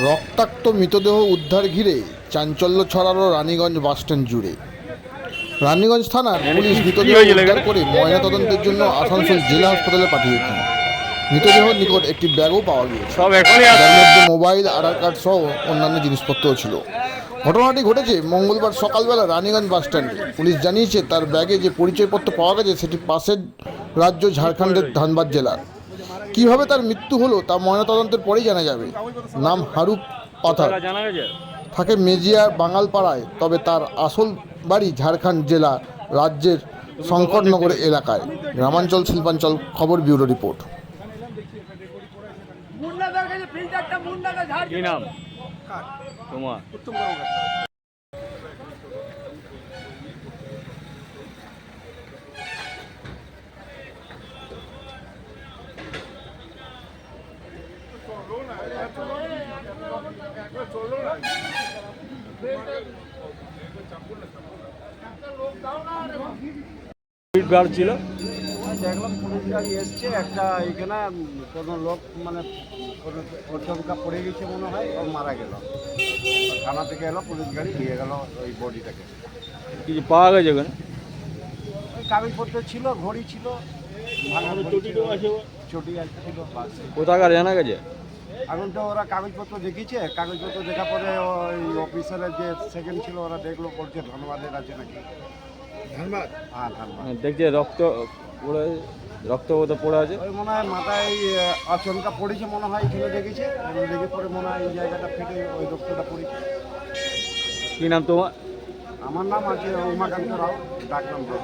রক্তাক্ত মৃতদেহ উদ্ধার ঘিরে চাঞ্চল্য ছড়ালো রানীগঞ্জ বাসস্ট্যান্ড জুড়ে। রানীগঞ্জ থানার পুলিশ মৃতদেহ উদ্ধার করে ময়নাতদন্তের জন্য আসানসোল জেলা হাসপাতালে পাঠিয়েছে। মৃতদেহ নিকট একটি ব্যাগও পাওয়া গিয়েছে। যার মধ্যে মোবাইল আধার কার্ড সহ অন্যান্য জিনিসপত্রও ছিল। ঘটনাটি ঘটেছে মঙ্গলবার সকালবেলা রানীগঞ্জ বাসস্ট্যান্ডে পুলিশ জানিয়েছে তার ব্যাগে যে পরিচয়পত্র পাওয়া গেছে সেটি পাশের রাজ্য ঝাড়খণ্ডের ধানবাদ জেলার। কীভাবে তার মৃত্যু হলো তা ময়নাতদন্তের পরেই জানা যাবে। নাম হারুপ পাথার। থাকে মেজিয়ার বাঙালপাড়ায় তবে তার আসল বাড়ি ঝাড়খণ্ড জেলা রাজ্যের শঙ্করনগর এলাকায়। গ্রামাঞ্চল শিল্পাঞ্চল খবর ব্যুরো রিপোর্ট। নাম? তোমার? ছিল। দেখলাম পুলিশ গাড়ি এসছে একটা এখানে কোনো লোক মানে কোনো চমকা পড়ে গেছে মনে হয় ও মারা গেল। থানা থেকে এলো পুলিশ গাড়ি নিয়ে গেল ওই বডিটাকে। কিছু পাওয়া গেছে ওখানে? ওই কাগজপত্র ছিল ঘড়ি ছিল ঘড়ি ছিল, চটি আর ছিল কোথাকার জানা গেছে? এখন তো ওরা কাগজপত্র দেখিয়েছে। কাগজপত্র দেখা পরে ওই অফিসারের যে সেকেন্ড ছিল ওরা দেখল বলছে ধন্যবাদের আছে নাকি ধন্যবাদ। হ্যাঁ ধন্যবাদ। মানে দেখছে রক্ত পড়ে রক্ত বোধ পড়ে আছে। ওই মনে হয় মাথায় আচমকা পড়েছে মনে হয় এখানে দেখেছে। দেখে পরে মনে হয় এই জায়গাটা ফেটে ওই রক্তটা পড়েছে। কি নাম তোমার? আমার নাম আছে উমাকান্ত রাও ডাকনাম রাও